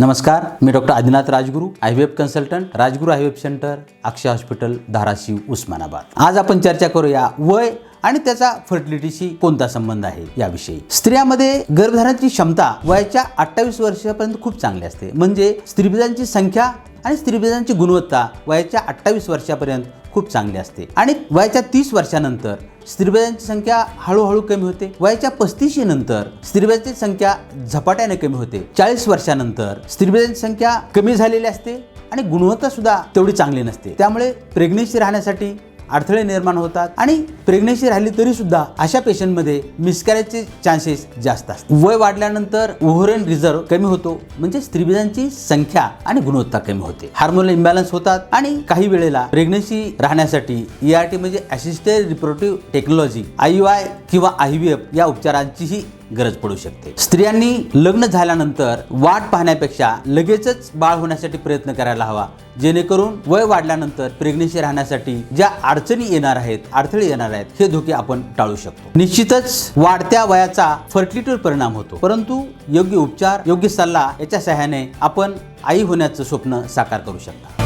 नमस्कार मी doctor Adinath Rajguru IVF consultant Rajguru IVF centre Akshay hospital Dharashiv Osmanabad. आज आपण चर्चा करूया वय आणि त्याचा फर्टिलिटीशी कोणता संबंध आहे याविषयी. स्त्रियामध्ये गर्भधारणाची क्षमता वयाच्या अठ्ठावीस वर्षापर्यंत खूप चांगली असते. म्हणजे स्त्रीबीजांची संख्या आणि स्त्रीबीजांची गुणवत्ता वयाच्या अठ्ठावीस वर्षापर्यंत खूप चांगली असते. आणि वयाच्या तीस वर्षानंतर स्त्रीबीजांची संख्या हळूहळू कमी होते. वयाच्या पस्तीशी नंतर स्त्रीबीजांची संख्या झपाट्याने कमी होते. चाळीस वर्षानंतर स्त्रीबीजांची संख्या कमी झालेली असते आणि गुणवत्ता सुद्धा तेवढी चांगली नसते. त्यामुळे प्रेग्नेन्सी राहण्यासाठी अडथळे निर्माण होतात आणि प्रेग्नेन्सी राहिली तरी सुद्धा अशा पेशंटमध्ये मिसकॅरेजचे चान्सेस जास्त असतात. वय वाढल्यानंतर ओव्हरेन रिझर्व कमी होतो म्हणजे स्त्रीबीजांची संख्या आणि गुणवत्ता कमी होते. हार्मोनल इम्बॅलन्स होतात आणि काही वेळेला प्रेग्नेन्सी राहण्यासाठी ई आर टी म्हणजे assisted reproductive technology I I किंवा आय व्ही एफ या उपचारांचीही गरज पडू शकते. स्त्रियांनी लग्न झाल्यानंतर वाट पाहण्यापेक्षा लगेचच बाळ होण्यासाठी प्रयत्न करायला हवा. जेणेकरून वय वाढल्यानंतर प्रेग्नेसी राहण्यासाठी ज्या अडचणी येणार आहेत अडथळे येणार आहेत हे धोके आपण टाळू शकतो. निश्चितच वाढत्या वयाचा फर्टिलिटीवर परिणाम होतो. परंतु योग्य उपचार योग्य सल्ला याच्या सहाय्याने आपण आई होण्याचं स्वप्न साकार करू शकता.